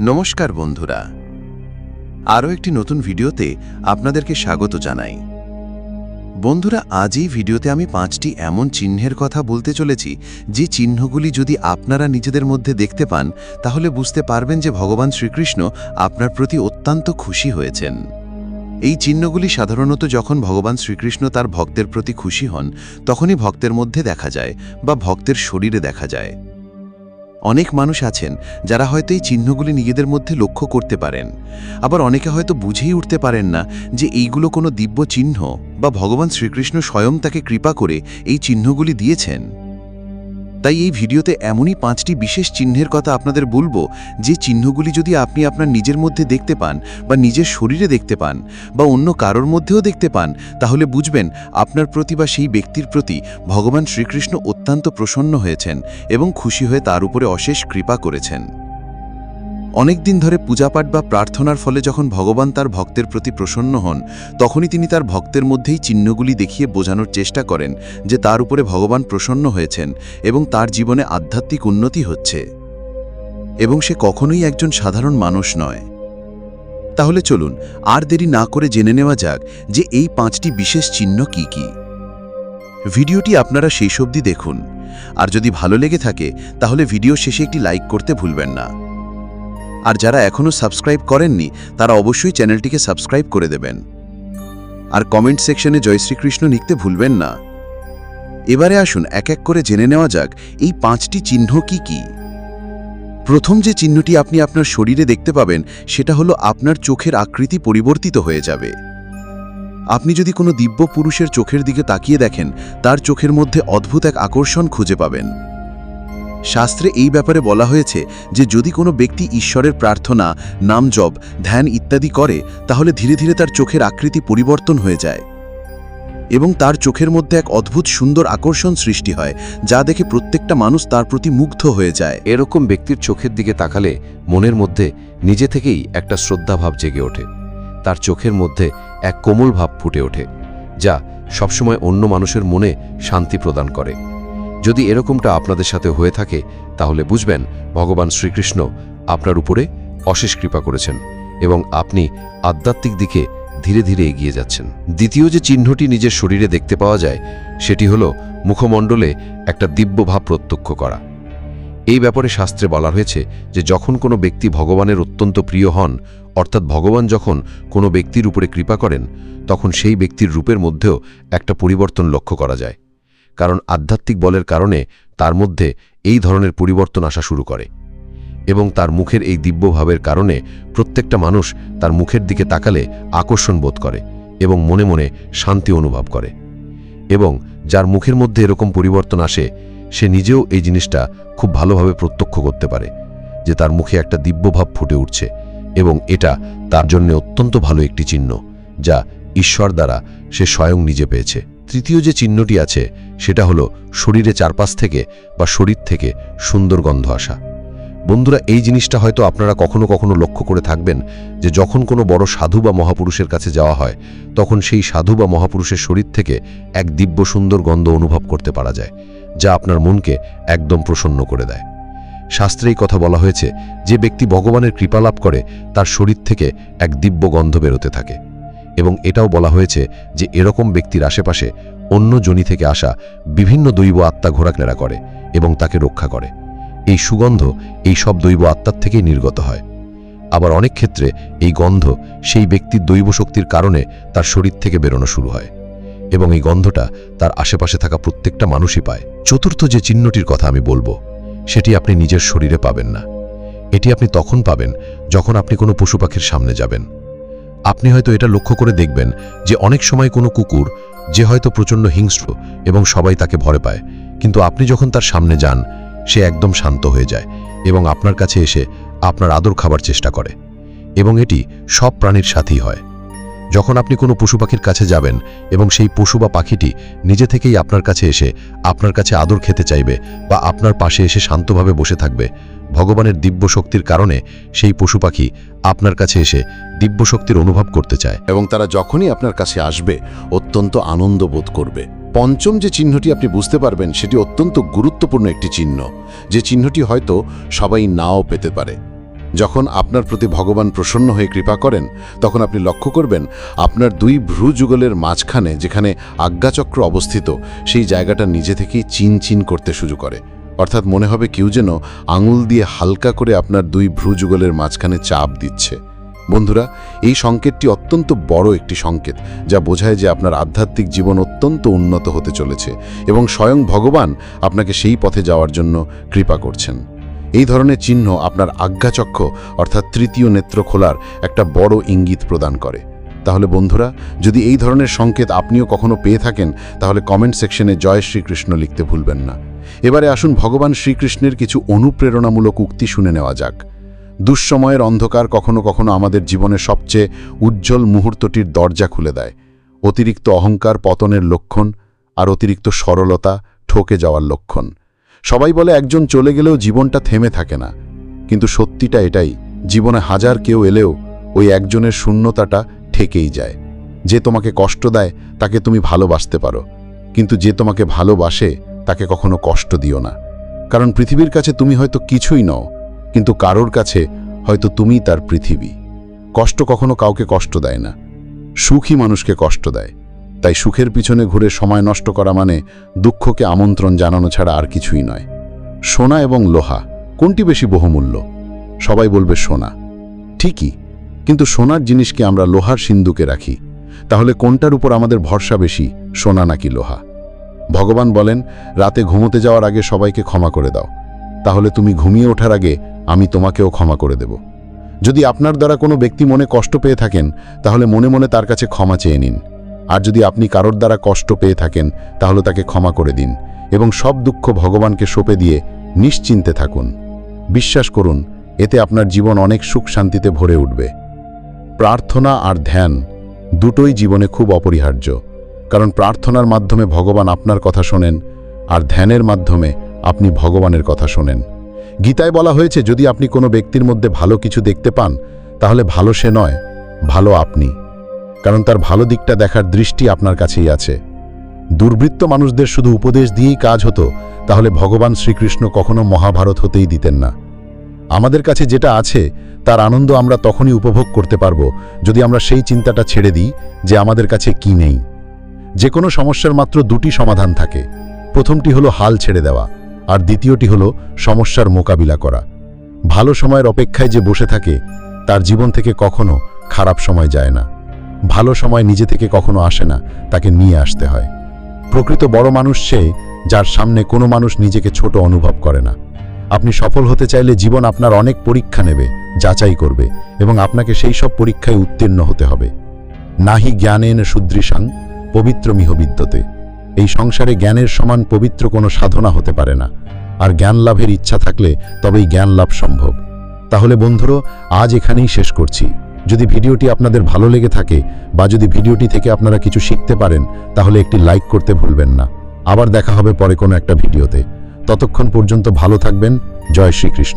নমস্কার বন্ধুরা। আরও একটি নতুন ভিডিওতে আপনাদেরকে স্বাগত জানাই। বন্ধুরা, আজ এই ভিডিওতে আমি পাঁচটি এমন চিহ্নের কথা বলতে চলেছি, যে চিহ্নগুলি যদি আপনারা নিজেদের মধ্যে দেখতে পান, তাহলে বুঝতে পারবেন যে ভগবান শ্রীকৃষ্ণ আপনার প্রতি অত্যন্ত খুশি হয়েছেন। এই চিহ্নগুলি সাধারণত যখন ভগবান শ্রীকৃষ্ণ তার ভক্তের প্রতি খুশি হন, তখনই ভক্তের মধ্যে দেখা যায় বা ভক্তের শরীরে দেখা যায়। অনেক মানুষ আছেন যারা হয়তো এই চিহ্নগুলি নিজেদের মধ্যে লক্ষ্য করতে পারেন। আবার অনেকে হয়তো বুঝেই উঠতে পারেন না যে এইগুলো কোনো দিব্য চিহ্ন বা ভগবান শ্রীকৃষ্ণ স্বয়ং তাকে কৃপা করে এই চিহ্নগুলি দিয়েছেন। তাই এই ভিডিওতে এমনই পাঁচটি বিশেষ চিহ্নের কথা আপনাদের বলব, যে চিহ্নগুলি যদি আপনি আপনার নিজের মধ্যে দেখতে পান বা নিজের শরীরে দেখতে পান বা অন্য কারোর মধ্যেও দেখতে পান, তাহলে বুঝবেন আপনার প্রতি বা সেই ব্যক্তির প্রতি ভগবান শ্রীকৃষ্ণ অত্যন্ত প্রসন্ন হয়েছেন এবং খুশি হয়ে তার উপরে অশেষ কৃপা করেছেন। অনেক দিন ধরে পূজাপাঠ বা প্রার্থনার ফলে যখন ভগবান তার ভক্তের প্রতি প্রসন্ন হন, তখনই তিনি তার ভক্তের মধ্যেই চিহ্নগুলি দেখিয়ে বোঝানোর চেষ্টা করেন যে তার উপরে ভগবান প্রসন্ন হয়েছেন এবং তার জীবনে আধ্যাত্মিক উন্নতি হচ্ছে। এবং সে কখনোই একজন সাধারণ মানুষ নয়। তাহলে চলুন, আর দেরি না করে জেনে নেওয়া যাক যে এই পাঁচটি বিশেষ চিহ্ন কি কি। ভিডিওটি আপনারা সেই সবদি দেখুন। আর যদি ভালো লেগে থাকে, তাহলে ভিডিও শেষে একটি লাইক করতে ভুলবেন না। আর যারা এখনও সাবস্ক্রাইব করেননি, তারা অবশ্যই চ্যানেলটিকে সাবস্ক্রাইব করে দেবেন। আর কমেন্ট সেকশনে জয় শ্রীকৃষ্ণ লিখতে ভুলবেন না। এবারে আসুন এক এক করে জেনে নেওয়া যাক, এই পাঁচটি চিহ্ন কি কি? প্রথম যে চিহ্নটি আপনি আপনার শরীরে দেখতে পাবেন, সেটা হলো আপনার চোখের আকৃতি পরিবর্তিত হয়ে যাবে। আপনি যদি কোনো দিব্য পুরুষের চোখের দিকে তাকিয়ে দেখেন, তার চোখের মধ্যে অদ্ভুত এক আকর্ষণ খুঁজে পাবেন। শাস্ত্রে এই ব্যাপারে বলা হয়েছে যে যদি কোনো ব্যক্তি ঈশ্বরের প্রার্থনা, নাম জপ, ধ্যান ইত্যাদি করে, তাহলে ধীরে ধীরে তার চোখের আকৃতি পরিবর্তন হয়ে যায় এবং তার চোখের মধ্যে এক অদ্ভুত সুন্দর আকর্ষণ সৃষ্টি হয়, যা দেখে প্রত্যেকটা মানুষ তার প্রতি মুগ্ধ হয়ে যায়। এরকম ব্যক্তির চোখের দিকে তাকালে মনের মধ্যে নিজে থেকেই একটা শ্রদ্ধাভাব জেগে ওঠে। তার চোখের মধ্যে এক কোমল ভাব ফুটে ওঠে, যা সবসময় অন্য মানুষের মনে শান্তি প্রদান করে। যদি এরকমটা আপনাদের সাথে হয়ে থাকে, তাহলে বুঝবেন ভগবান শ্রীকৃষ্ণ আপনার উপরে অশেষ কৃপা করেছেন এবং আপনি আধ্যাত্মিক দিকে ধীরে ধীরে এগিয়ে যাচ্ছেন। দ্বিতীয় যে চিহ্নটি নিজের শরীরে দেখতে পাওয়া যায়, সেটি হল মুখমণ্ডলে একটা দিব্য ভাব প্রত্যক্ষ করা। এই ব্যাপারে শাস্ত্রে বলা হয়েছে যে যখন কোনো ব্যক্তি ভগবানের অত্যন্ত প্রিয় হন, অর্থাৎ ভগবান যখন কোনো ব্যক্তির উপরে কৃপা করেন, তখন সেই ব্যক্তির রূপের মধ্যেও একটা পরিবর্তন লক্ষ্য করা যায়। কারণ আধ্যাত্মিক বলের কারণে তার মধ্যে এই ধরনের পরিবর্তন আসা শুরু করে। এবং তার মুখের এই দিব্যভাবের কারণে প্রত্যেকটা মানুষ তার মুখের দিকে তাকালে আকর্ষণ বোধ করে এবং মনে মনে শান্তি অনুভব করে। এবং যার মুখের মধ্যে এরকম পরিবর্তন আসে, সে নিজেও এই জিনিসটা খুব ভালোভাবে প্রত্যক্ষ করতে পারে যে তার মুখে একটা দিব্যভাব ফুটে উঠছে এবং এটা তার জন্য অত্যন্ত ভালো একটি চিহ্ন, যা ঈশ্বর দ্বারা সে স্বয়ং নিজে পেয়েছে। তৃতীয় যে চিহ্নটি আছে সেটা হলো শরীরে চারপাশ থেকে বা শরীর থেকে সুন্দর গন্ধ আসা। বন্ধুরা, এই জিনিসটা হয়তো আপনারা কখনো কখনো লক্ষ্য করে থাকবেন যে যখন কোনো বড় সাধু বা মহাপুরুষের কাছে যাওয়া হয়, তখন সেই সাধু বা মহাপুরুষের শরীর থেকে এক দিব্য সুন্দর গন্ধ অনুভব করতে পারা যায়, যা আপনার মনকে একদম প্রসন্ন করে দেয়। শাস্ত্রে এই কথা বলা হয়েছে, যে ব্যক্তি ভগবানের কৃপা লাভ করে, তার শরীর থেকে এক দিব্য গন্ধ বেরোতে থাকে। এবং এটাও বলা হয়েছে যে এরকম ব্যক্তির আশেপাশে অন্য জনি থেকে আসা বিভিন্ন দৈব আত্মা ঘোরাফেরা করে এবং তাকে রক্ষা করে। এই সুগন্ধ এই সব দৈব আত্মার থেকেই নির্গত হয়। আবার অনেক ক্ষেত্রে এই গন্ধ সেই ব্যক্তির দৈব শক্তির কারণে তার শরীর থেকে বেরোনো শুরু হয় এবং এই গন্ধটা তার আশেপাশে থাকা প্রত্যেকটা মানুষই পায়। চতুর্থ যে চিহ্নটির কথা আমি বলব, সেটি আপনি নিজের শরীরে পাবেন না। এটি আপনি তখন পাবেন যখন আপনি কোনো পশু পাখির সামনে যাবেন। আপনি হয়তো এটা লক্ষ্য করে দেখবেন যে অনেক সময় কোনো কুকুর, যে হয়তো প্রচণ্ড হিংস্র এবং সবাই তাকে ভরে পায়, কিন্তু আপনি যখন তার সামনে যান, সে একদম শান্ত হয়ে যায় এবং আপনার কাছে এসে আপনার আদর খাবার চেষ্টা করে এবং এটি সব প্রাণীর সাথেই হয়। যখন আপনি কোনো পশু পাখির কাছে যাবেন এবং সেই পশু বা পাখিটি নিজে থেকেই আপনার কাছে এসে আপনার কাছে আদর খেতে চাইবে বা আপনার পাশে এসে শান্তভাবে বসে থাকবে, ভগবানের দিব্য শক্তির কারণে সেই পশু পাখি আপনার কাছে এসে দিব্য শক্তির অনুভব করতে চায়। এবং তারা যখনই আপনার কাছে আসবে, অত্যন্ত আনন্দ বোধ করবে। পঞ্চম যে চিহ্নটি আপনি বুঝতে পারবেন, সেটি অত্যন্ত গুরুত্বপূর্ণ একটি চিহ্ন। যে চিহ্নটি হয়তো সবাই নাও পেতে পারে। যখন আপনার প্রতি ভগবান প্রসন্ন হয়ে কৃপা করেন, তখন আপনি লক্ষ্য করবেন আপনার দুই ভ্রু যুগলের মাঝখানে যেখানে আজ্ঞাচক্র অবস্থিত, সেই জায়গাটা নিজে থেকেই চিন চিন করতে শুরু করে। অর্থাৎ মনে হবে কেউ যেন আঙুল দিয়ে হালকা করে আপনার দুই ভ্রু যুগলের মাঝখানে চাপ দিচ্ছে। বন্ধুরা, এই সংকেতটি অত্যন্ত বড় একটি সংকেত, যা বোঝায় যে আপনার আধ্যাত্মিক জীবন অত্যন্ত উন্নত হতে চলেছে এবং স্বয়ং ভগবান আপনাকে সেই পথে যাওয়ার জন্য কৃপা করছেন। এই ধরনের চিহ্ন আপনার আজ্ঞাচক্ষ, অর্থাৎ তৃতীয় নেত্র খোলার একটা বড় ইঙ্গিত প্রদান করে। তাহলে বন্ধুরা, যদি এই ধরনের সংকেত আপনিও কখনো পেয়ে থাকেন, তাহলে কমেন্ট সেকশনে জয় শ্রীকৃষ্ণ লিখতে ভুলবেন না। এবারে আসুন ভগবান শ্রীকৃষ্ণের কিছু অনুপ্রেরণামূলক উক্তি শুনে নেওয়া যাক। দুঃসময়ের অন্ধকার কখনো কখনো আমাদের জীবনের সবচেয়ে উজ্জ্বল মুহূর্তটির দরজা খুলে দেয়। অতিরিক্ত অহংকার পতনের লক্ষণ আর অতিরিক্ত সরলতা ঠকে যাওয়ার লক্ষণ। সবাই বলে একজন চলে গেলেও জীবনটা থেমে থাকে না। কিন্তু সত্যিটা এটাই, জীবনে হাজার কেউ এলেও ওই একজনের শূন্যতাটা ঠেকেই যায়। যে তোমাকে কষ্ট দেয়, তাকে তুমি ভালোবাসতে পারো। কিন্তু যে তোমাকে ভালোবাসে, তাকে কখনো কষ্ট দিও না। কারণ পৃথিবীর কাছে তুমি হয়তো কিছুই নও, কিন্তু কারোর কাছে হয়তো তুমিই তার পৃথিবী। কষ্ট কখনো কাউকে কষ্ট দেয় না। সুখী মানুষকে কষ্ট দেয়। তাই সুখের পিছনে ঘুরে সময় নষ্ট করা মানে দুঃখকে আমন্ত্রণ জানানো ছাড়া আর কিছুই নয়। সোনা এবং লোহা, কোনটি বেশি বহুমূল্য? সবাই বলবে সোনা। ঠিকই, কিন্তু সোনার জিনিসকে আমরা লোহার সিন্ধুকে রাখি। তাহলে কোনটার উপর আমাদের ভরসা বেশি, সোনা নাকি লোহা? ভগবান বলেন, রাতে ঘুমোতে যাওয়ার আগে সবাইকে ক্ষমা করে দাও। তাহলে তুমি ঘুমিয়ে ওঠার আগে আমি তোমাকেও ক্ষমা করে দেব। যদি আপনার দ্বারা কোনো ব্যক্তি মনে কষ্ট পেয়ে থাকেন, তাহলে মনে মনে তার কাছে ক্ষমা চেয়ে নিন। আর যদি আপনি কারোর দ্বারা কষ্ট পেয়ে থাকেন, তাহলে তাকে ক্ষমা করে দিন এবং সব দুঃখ ভগবানকে সঁপে দিয়ে নিশ্চিন্তে থাকুন। বিশ্বাস করুন, এতে আপনার জীবন অনেক সুখ শান্তিতে ভরে উঠবে। প্রার্থনা আর ধ্যান দুটোই জীবনে খুব অপরিহার্য, কারণ প্রার্থনার মাধ্যমে ভগবান আপনার কথা শোনেন আর ধ্যানের মাধ্যমে আপনি ভগবানের কথা শোনেন। গীতায় বলা হয়েছে, যদি আপনি কোনো ব্যক্তির মধ্যে ভালো কিছু দেখতে পান, তাহলে ভালো সে নয়, ভালো আপনি। কারণ তার ভালো দিকটা দেখার দৃষ্টি আপনার কাছেই আছে। দুর্বৃত্ত মানুষদের শুধু উপদেশ দিয়েই কাজ হতো, তাহলে ভগবান শ্রীকৃষ্ণ কখনো মহাভারত হতেই দিতেন না। আমাদের কাছে যেটা আছে, তার আনন্দ আমরা তখনই উপভোগ করতে পারব, যদি আমরা সেই চিন্তাটা ছেড়ে দিই যে আমাদের কাছে কি নেই। যে কোনো সমস্যার মাত্র দুটি সমাধান থাকে। প্রথমটি হলো হাল ছেড়ে দেওয়া, আর দ্বিতীয়টি হলো সমস্যার মোকাবিলা করা। ভালো সময়ের অপেক্ষায় যে বসে থাকে, তার জীবন থেকে কখনো খারাপ সময় যায় না। ভালো সময় নিজে থেকে কখনো আসে না, তাকে নিয়ে আসতে হয়। প্রকৃত বড় মানুষ সে, যার সামনে কোনো মানুষ নিজেকে ছোট অনুভব করে না। আপনি সফল হতে চাইলে জীবন আপনার অনেক পরীক্ষা নেবে, যাচাই করবে, এবং আপনাকে সেই সব পরীক্ষায় উত্তীর্ণ হতে হবে। নাহি জ্ঞানেন শুদ্রিসাং পবিত্র মিহবিদ্যতে এই সংসারে জ্ঞানের সমান পবিত্র কোনো সাধনা হতে পারে না। আর জ্ঞান লাভের ইচ্ছা থাকলে তবেই জ্ঞান লাভ সম্ভব। তাহলে বন্ধুরো, আজ এখানেই শেষ করছি। যদি ভিডিওটি আপনাদের ভালো লেগে থাকে বা যদি ভিডিওটি থেকে আপনারা কিছু শিখতে পারেন, তাহলে একটি লাইক করতে ভুলবেন না। আবার দেখা হবে পরে কোনো একটা ভিডিওতে। ততক্ষণ পর্যন্ত ভালো থাকবেন। জয় শ্রীকৃষ্ণ।